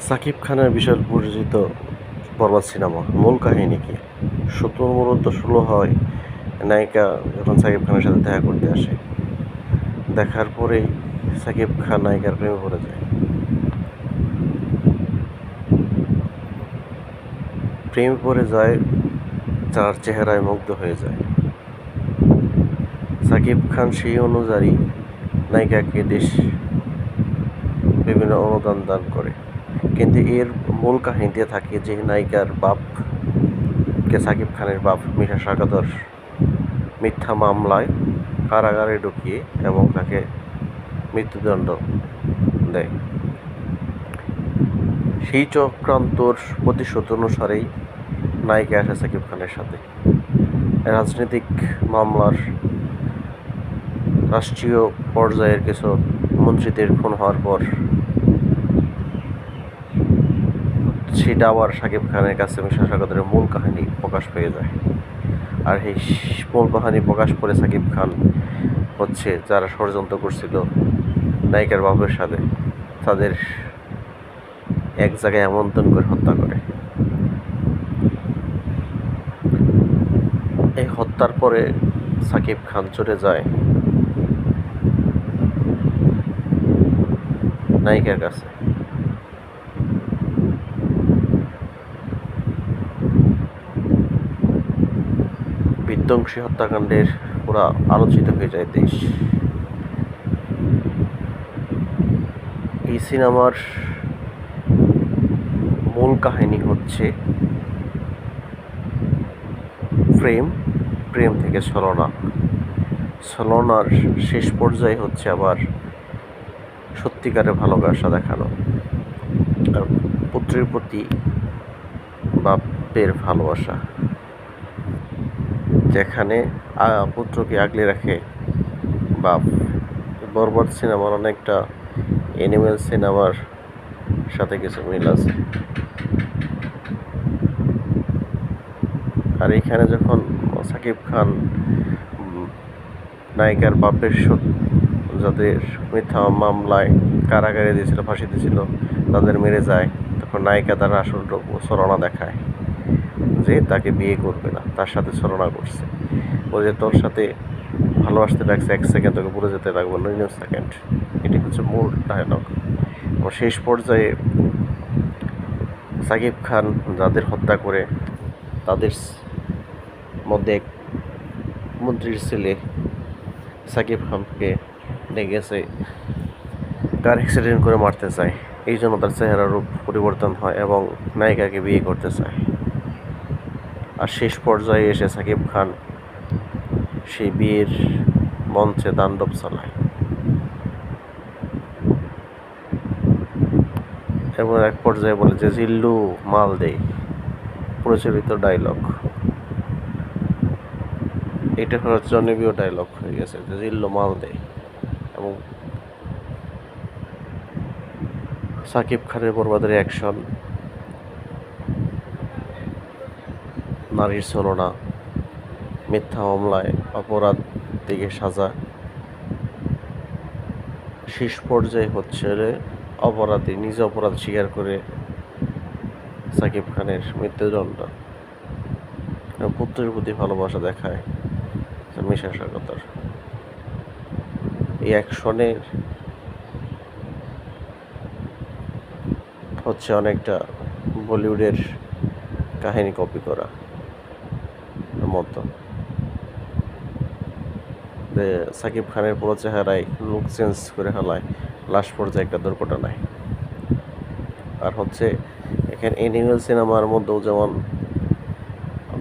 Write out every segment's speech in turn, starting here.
সাকিব খানের বিশাল পরিচিত বরবাদ সিনেমা, মূল কাহিনী কি? সত্তর মূলত শুরু হয়, নায়িকা যখন সাকিব খানের সাথে দেখা করতে আসে, দেখার পরেই সাকিব খান নায়িকার প্রেমে পড়ে যায়। প্রেমে পড়ে যায়, তার চেহারায় মুগ্ধ হয়ে যায়। সাকিব খান সেই অনুযায়ী নায়িকাকে দেশ বিভিন্ন অনুদান দান করে। কিন্তু এর মূল কাহিনীতে থাকে যে নায়িকার বাপকে সাকিব খানের বাপ মিশা সাগাদর মিথ্যা মামলায় কারাগারে ঢুকিয়ে এবং তাকে মৃত্যুদণ্ড দেয়। সেই চক্রান্তর প্রতিশোধ অনুসারেই নায়িকা আসে সাকিব খানের সাথে। রাজনৈতিক মামলার রাষ্ট্রীয় পর্যায়ের কিছু মন্ত্রীদের খুন হওয়ার পর সেটা আবার সাকিব খানের কাছে মিশা সাগরের মূল কাহিনী প্রকাশ পেয়ে যায়। আর এই মূল কাহিনী প্রকাশ করে সাকিব খান হচ্ছে যারা ষড়যন্ত্র করছিল নায়িকার বাবুর সাথে, তাদের এক জায়গায় আমন্ত্রণ করে হত্যা করে। এই হত্যার পরে সাকিব খান চলে যায় নায়িকার কাছে। বিধ্বংসী হত্যাকাণ্ডের পুরা আলোচিত হয়ে যায় দেশ। এই সিনেমার মূল কাহিনী হচ্ছে প্রেম প্রেম থেকে ছলনা। ছলনার শেষ পর্যায়ে হচ্ছে আবার সত্যিকারের ভালোবাসা দেখানো। আর পুত্রের প্রতি বাপের ভালোবাসা। যেখানে পুত্রকে আগলে রাখে। বাপ বরবাদ সিনেমার অনেকটা অ্যানিমেল সিনেমার সাথে কিছু মিল আছে। আর এখানে যখন সাকিব খান নায়িকার বাপের যাদের মিথ্যা মামলায় কারাগারে দিয়েছিল, ফাঁসি দিয়েছিল, তাদের মেরে যায়, তখন নায়িকা তার আসল রূপ ছলনা দেখায়। যে তাকে বিয়ে করবে না, তার সাথে ছলনা করছে। ও যে তোর সাথে ভালোবাসতে লাগছে, এক সেকেন্ড তোকে ভুলে যেতে লাগবে নয় সেকেন্ড এটি হচ্ছে মূল ডায়লগ এবং শেষ পর্যায়ে সাকিব খান যাদের হত্যা করে, তাদের মধ্যে এক মন্ত্রীর ছেলে সাকিব খানকে ডেকেছে কার অ্যাক্সিডেন্ট করে মারতে চায়। এই জন্য তার চেহারার রূপ পরিবর্তন হয় এবং নায়িকাকে বিয়ে করতে চায়। আর শেষ পর্যায়ে এসে সাকিব খান সেই বিয়ের মঞ্চে তাণ্ডব চালায়। এবং এক পর্যায়ে বলে যে, জিল্লু, মাল দেই প্রচলিত ডায়লগ এটা হলো জনপ্রিয় ডায়লগ হয়ে গেছে, যে জিল্লু, মাল দেই এবং সাকিব খানের বরবাদের অ্যাকশন নারীর ছলনা, মিথ্যা মামলায় অপরাধ দিকে সাজা। শেষ পর্যায়ে হচ্ছে অপরাধী নিজ অপরাধ স্বীকার করে সাকিব খানের মৃত্যুদণ্ড। পুত্রের প্রতি ভালোবাসা দেখায় মিশা স্বাগতর। এই অ্যাকশনের হচ্ছে অনেকটা বলিউডের কাহিনী কপি করা। মতো সাকিব খানের পুরো চেহারায় লুক চেঞ্জ করে ফেলায় লাস্ট পর্যায়ে একটা দুর্ঘটনায়। আর হচ্ছে, এখানে অ্যানিমেল সিনেমার মধ্যেও যেমন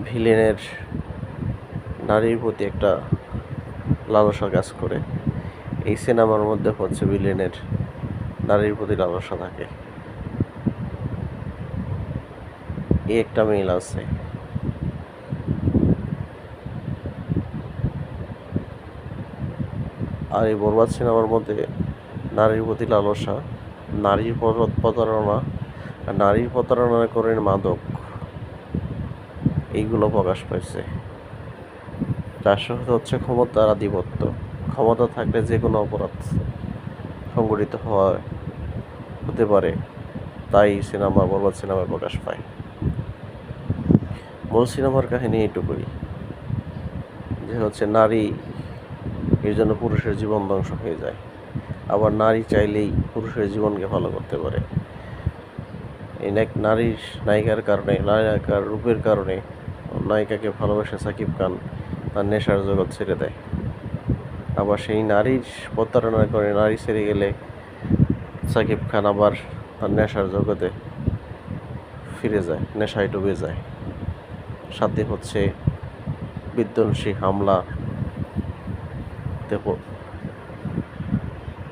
ভিলেনের নারীর প্রতি একটা লালসা কাজ করে, এই সিনেমার মধ্যে হচ্ছে ভিলেনের নারীর প্রতি লালসা থাকে। এই একটা মিল আছে। আর এই বরবাদ সিনেমার মধ্যে নারীর প্রতি লালসা, নারীর প্রতারণা নারীর প্রতারণা করে মাদক, এইগুলো প্রকাশ পাইছে। তার সাথে হচ্ছে ক্ষমতার আধিপত্য। ক্ষমতা থাকলে যে কোনো অপরাধ সংগঠিত হওয়া হতে পারে। তাই সিনেমা, বরবাদ সিনেমায় প্রকাশ পায়। মূল সিনেমার কাহিনী এইটুকুই। যে হচ্ছে নারী এর জন্য পুরুষের জীবন ধ্বংস হয়ে যায়। আবার নারী চাইলেই পুরুষের জীবনকে ভালো করতে পারে। এই নারীর নায়িকার কারণে, নায়িকার রূপের কারণে নায়িকাকে ভালোবাসে সাকিব খান তার নেশার জগৎ ছেড়ে দেয়। আবার সেই নারীর প্রতারণা করে নারী ছেড়ে গেলে সাকিব খান আবার তার নেশার জগতে ফিরে যায়, নেশায় ডুবে যায়। সাথে হচ্ছে বিধ্বংসী হামলা দেখো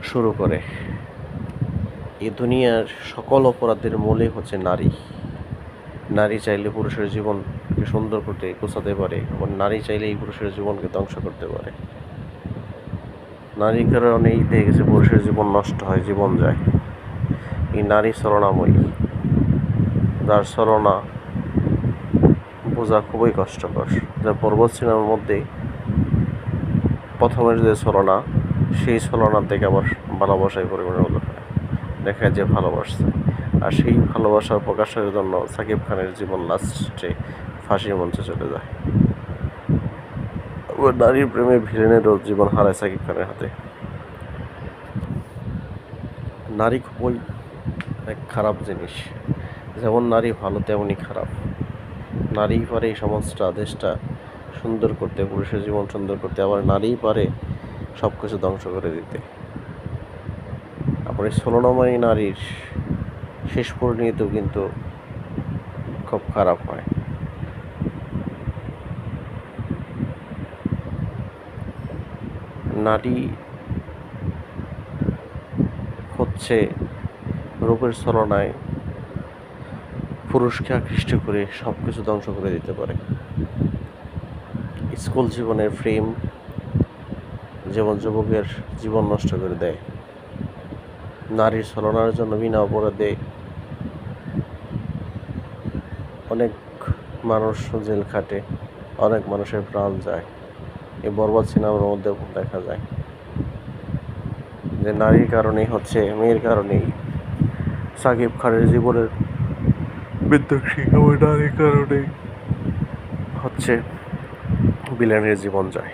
শুরু করে। এই দুনিয়ার সকল অপরাধের মূলে হচ্ছে নারী। নারী চাইলে পুরুষের জীবনকে সুন্দর করতে গোছাতে পারে এবং নারী চাইলে এই পুরুষের জীবনকে ধ্বংস করতে পারে। নারীর কারণেই দেখেছে পুরুষের জীবন নষ্ট হয়, জীবন যায়। এই নারী ছলনাময়ী যার ছলনা বোঝা খুবই কষ্টকর। যা পর্বত সিনেমার মধ্যে প্রথমের যে ছলনা, সেই ছলনা থেকে আবার ভালোবাসায় পরিবর্তন হয় দেখা যে ভালোবাসছে। আর সেই ভালোবাসার প্রকাশের জন্য সাকিব খানের জীবন লাস্টে ফাঁসির মঞ্চে চলে যায়। নারীর প্রেমে ভিলেনেরও জীবন হারায় সাকিব খানের হাতে। নারী খুবই এক খারাপ জিনিস। যেমন নারী ভালো তেমনই খারাপ। নারী পারে এই সমাজটা দেশটা সুন্দর করতে, পুরুষের জীবন সুন্দর করতে, আবার নারীই পারে সব কিছু ধ্বংস করে দিতে। আবার এই ষোলনাময়ী নারীর শেষ পরিণত কিন্তু খুব খারাপ হয়। নারী হচ্ছে রূপের ছলনায় পুরুষকে আকৃষ্ট করে সব কিছু ধ্বংস করে দিতে পারে। স্কুল জীবনের প্রেম যেমন যুবকের জীবন নষ্ট করে দেয়, নারীর ছলনার জন্য বিনা অপরাধে অনেক মানুষ জেল খাটে, অনেক মানুষের প্রাণ যায়, এই বরবাদ সিনেমার মধ্যে দেখা যায়। যে নারীর কারণেই হচ্ছে, মেয়ের কারণেই। সাকিব খানের জীবনের বিধ্বংসী এবং নারীর কারণেই হচ্ছে। বিলানের জীবন যায়।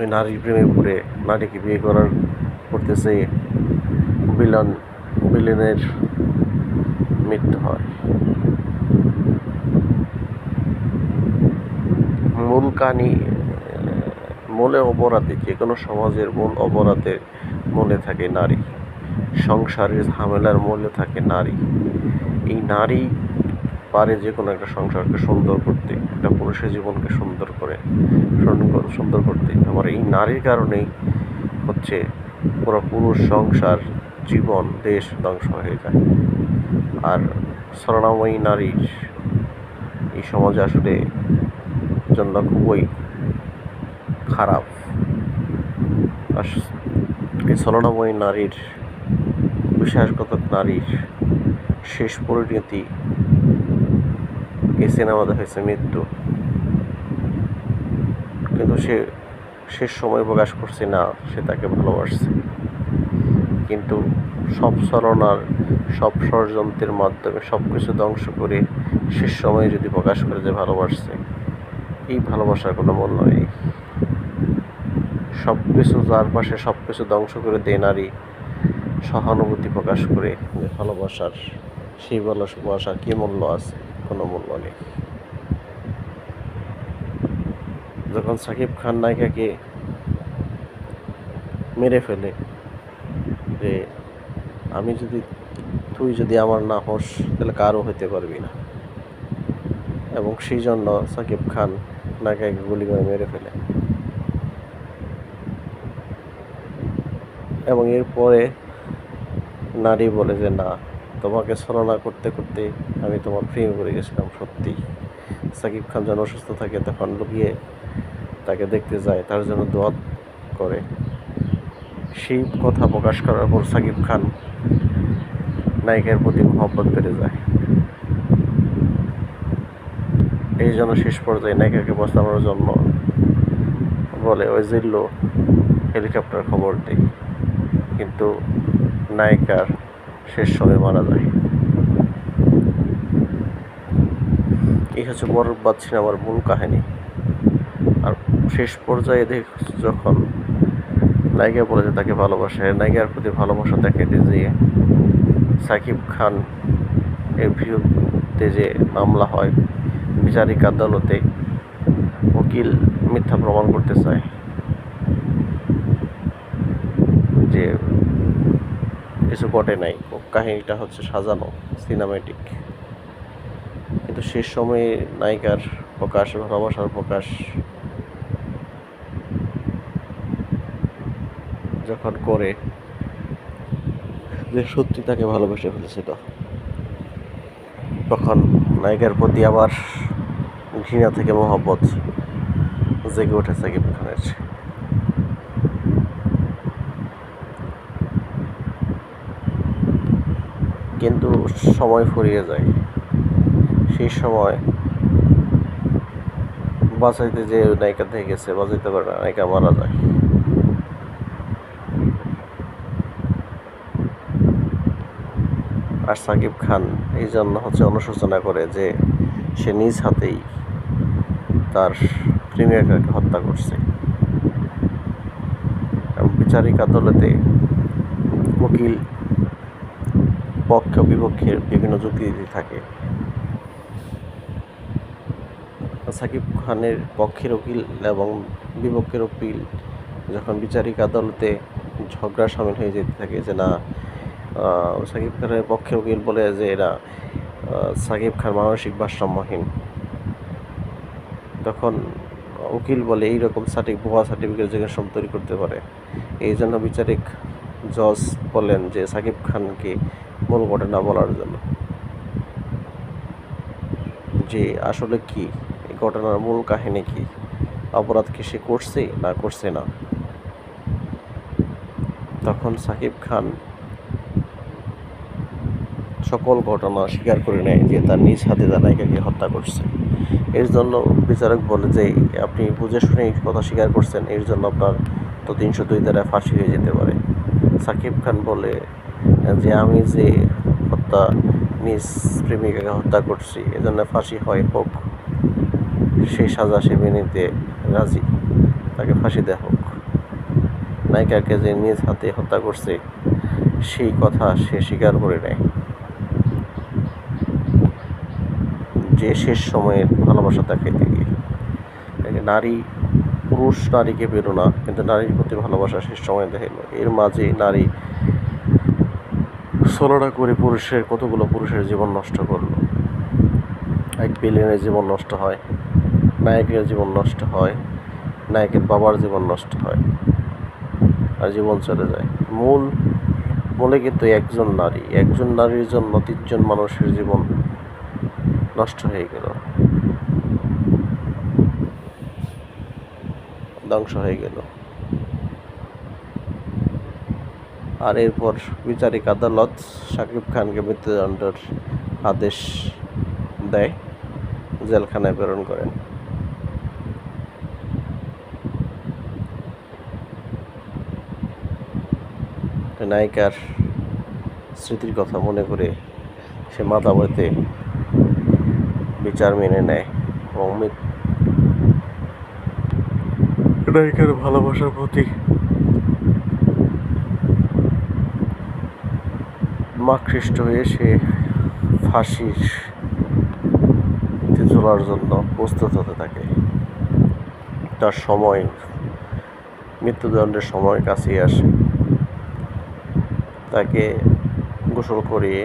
ওই নারীর প্রেমে পড়ে, নারীকে বিয়ে করার করতেছে বিলন বিলেনের মৃত্যু হয়। মূল কাহিনী, মূলে অপরাধে, যে কোনো সমাজের মূল অপরাধের মূলে থাকে নারী। সংসারের ঝামেলার মূলে থাকে নারী। এই নারী পারে যে কোনো একটা সংসারকে সুন্দর করতে, একটা পুরুষের জীবনকে সুন্দর করে সুন্দর- করতে। আবার এই নারীর কারণেই হচ্ছে পুরো পুরুষ সংসার, জীবন, দেশ ধ্বংস হয়ে যায়। আর স্মরণাময়ী নারীর এই সমাজে আসলে জন্য খুবই খারাপ। আর এই ছলনাময়ী নারীর বিশ্বাসগত নারীর শেষ পরিণতি এই সিনেমাতে হয়েছে মৃত্যু। কিন্তু সে শেষ সময় প্রকাশ করছে না, সে তাকে ভালোবাসছে। কিন্তু সব ছলনার সব ষড়যন্ত্রের মাধ্যমে সব কিছু ধ্বংস করে শেষ সময়ে যদি প্রকাশ করে যে ভালোবাসছে, এই ভালোবাসার কোনো মূল্য নেই। সব কিছু যার পাশে সব কিছু ধ্বংস করে দেয় নারী। সহানুভূতি প্রকাশ করে যে ভালোবাসার সেই ভালোবাসার কী মূল্য আছে? কোনো মূল্য নেই। যখন সাকিব খান নায়িকাকে মেরে ফেলে যে আমি যদি, তুই যদি আমার না হোস, তাহলে কারও হইতে পারবি না। এবং সেই জন্য সাকিব খান নায়িকাকে গুলি করে মেরে ফেলে। এবং এরপরে নারী বলে যে, না তোমাকে ছলনা করতে করতে আমি তোমার প্রেমে পড়ে গেছিলাম, সত্যি। সাকিব খান যখন অসুস্থ থাকে, তখন লুকিয়ে তাকে দেখতে যায়, তার জন্য দোয়া করে। সেই কথা প্রকাশ করার পর সাকিব খান নায়িকার প্রতি মহব্বত বেড়ে যায়। এই জন্য শেষ পর্যায়ে নায়িকাকে বাঁচানোর জন্য বলে, ওই জিল্লো, হেলিকপ্টার খবর দেয় কিন্তু নায়িকার শেষ সময় মারা যায়। এই হচ্ছে বরবাদ সিনেমার মূল কাহিনী। আর শেষ পর্যায়ে দেখ, যখন নায়িকা বলে যে তাকে ভালোবাসে, নায়িকার প্রতি ভালোবাসা দেখাইতে যেয়ে সাকিব খান এর বিরুদ্ধে যে মামলা হয়, বিচারিক আদালতে উকিল মিথ্যা প্রমাণ করতে চায় যে কিছু ঘটে নাই। কাহিনীটা হচ্ছে সাজানো সিনেমেটিক কিন্তু শেষ সময়ে নায়িকার প্রকাশ ভালোবাসার প্রকাশ যখন করে, যে সত্যি তাকে ভালোবেসে ফেলেছিল। তখন নায়িকার প্রতি আবার ঘৃণা থেকে মহব্বত জেগে সাকিব খানের। কিন্তু সময় ফুরিয়ে যায়। সেই সময় বাঁচাইতে যে নায়িকা থেকে গেছে, বাঁচাইতে পারে না, নায়িকা মারা যায়। আর সাকিব খান এই জন্য হচ্ছে অনুশোচনা করে যে সে নিজ হাতেই তার প্রেমিকাকে হত্যা করছে। বিচারিক আদালতে উকিল পক্ষ বিপক্ষের বিভিন্ন যুক্তি দিতে থাকে। সাকিব খানের পক্ষের উকিল এবং বিপক্ষের উকিল যখন বিচারিক আদালতে ঝগড়া সামিল হয়ে যেতে থাকে যে, না সাকিব খানের পক্ষের উকিল বলে যে এরা সাকিব খান মানসিক ভারসাম্যহীন। তখন উকিল বলে এইরকম সার্টিফিক ভুয়া সার্টিফিকেট যেখানে সব তৈরি করতে পারে। এই জন্য বিচারিক জজ বলেন যে, সাকিব খানকে মূল ঘটনা বলার জন্য। যে আসলে কি? এই ঘটনার মূল কাহিনী কি? অপরাধ কি সে করছে না করছে না? তখন সাকিব খান সকল ঘটনা স্বীকার করে নেয় যে তার নিজ হাতে তার নায়িকাকে হত্যা করছে। এর জন্য বিচারক বলে যে, আপনি বুঝে শুনে এই কথা স্বীকার করছেন, এর জন্য আপনার তো তিনশো দুই দ্বারা ফাঁসি হয়ে যেতে পারে। সাকিব খান বলে যে আমি যে হত্যা, নিজ প্রেমিকাকে হত্যা করছি, এজন্য ফাঁসি হয় হোক সেই সাজা সে মেনে রাজি, তাকে ফাঁসি দেওয়া হোক। নায়িকাকে যে নিজ হাতে হত্যা করছে, সেই কথা সে স্বীকার করে নেয়। যে শেষ সময়ে ভালোবাসা দেখাইতে গিয়ে নারী, পুরুষ নারীকে পেল না, কিন্তু নারীর প্রতি ভালোবাসা শেষ সময় দেখাইল এর মাঝে নারী ষোলোটা করে পুরুষের, কতগুলো পুরুষের জীবন নষ্ট করল? এক বিলিয়নের জীবন নষ্ট হয়, নায়কের জীবন নষ্ট হয়, নায়কের বাবার জীবন নষ্ট হয়, আর জীবন চলে যায়। মূল, মূলে কিন্তু একজন নারী, একজন নারীর জন্য তিনজন মানুষের জীবন নষ্ট হয়ে গেল। ধ্বংস হয়ে গেল। আর এরপর বিচারিক আদালত শাকিব খানকে মৃত্যুদণ্ডের আদেশ দেয়, জেলখানায় প্রেরণ করেন। নায়িকার স্মৃতির কথা মনে করে সে মাতাবাড়িতে বিচার মেনে নেয় এবং নায়িকার ভালোবাসার প্রতি মাকৃষ্ট হয়ে সে ফাঁসির ঝোলার জন্য প্রস্তুত হতে থাকে। তার সময়, মৃত্যুদণ্ডের সময় কাছেই আসে। তাকে গোসল করিয়ে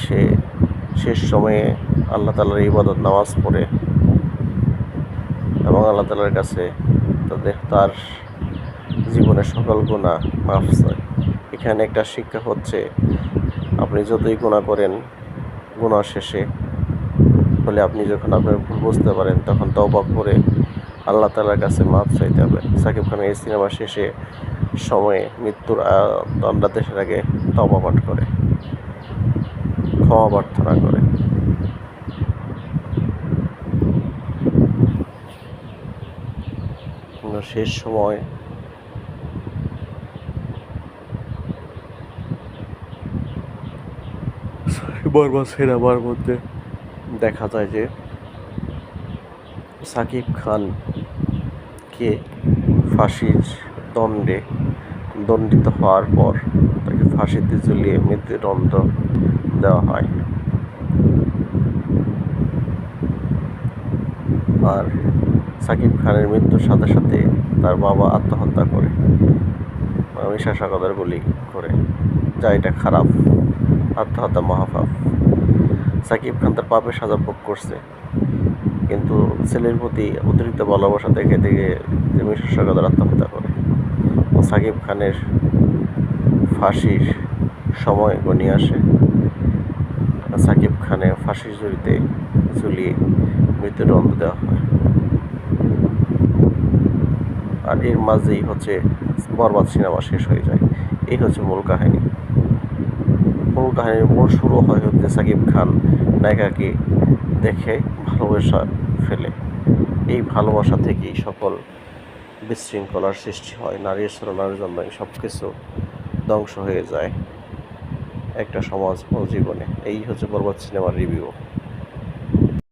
সে শেষ সময়ে আল্লাহ তালার ইবাদত নামাজ পড়ে এবং আল্লাহ তালার কাছে তাদের, তার জীবনের সকল গুণা মাফ চায়। এখানে একটা শিক্ষা হচ্ছে, আপনি যতই গুণা করেন গুণা শেষে হলে আপনি যখন আপনার ভুল বুঝতে পারেন, তখন তওবা করে আল্লাহ তালার কাছে মাফ চাইতে হবে। সাকিব খানের এই সিনেমা শেষে সময়ে মৃত্যুর দণ্ডাদেশের আগে তওবা পাঠ করে। ক্ষমা প্রার্থনা করে। শেষ সময় বরবাদ সিনেমার মধ্যে। দেখা যায় যে সাকিব খানকে ফাঁসির দণ্ডে দণ্ডিত হওয়ার পর তাকে ফাঁসিতে ঝুলিয়ে মৃত্যুদণ্ড দেওয়া হয়। আর সাকিব খানের মৃত্যুর সাথে সাথে তার বাবা আত্মহত্যা করে। মিশা সাগরের গুলি করে। যা এটা খারাপ। আত্মহত্যা মহাপাপ। সাকিব খান তার পাপের সাজা ভোগ করছে। কিন্তু ছেলের প্রতি অতিরিক্ত ভালোবাসা দেখে দেখে যে মিশা সাগর আত্মহত্যা করে। সাকিব খানের ফাঁসির সময় গনিয়ে আসে। সাকিব খানের ফাঁসির ঝুড়িতে ঝুলিয়ে মৃত্যুদণ্ড দেওয়া হয়। আর এর মাঝেই হচ্ছে বরবাদ সিনেমা শেষ হয়ে যায়। এই হচ্ছে মূল কাহিনী। মূল কাহিনীর মোড় শুরু হয় হচ্ছে সাকিব খান নায়িকাকে দেখে ভালোবাসা ফেলে। এই ভালোবাসা থেকেই সকল বিশৃঙ্খলার সৃষ্টি হয় নারীর শ্রোনার জন্য সব কিছু ধ্বংস হয়ে যায় একটা সমাজ ও জীবনে। এই হচ্ছে বরবাদ সিনেমার রিভিউ।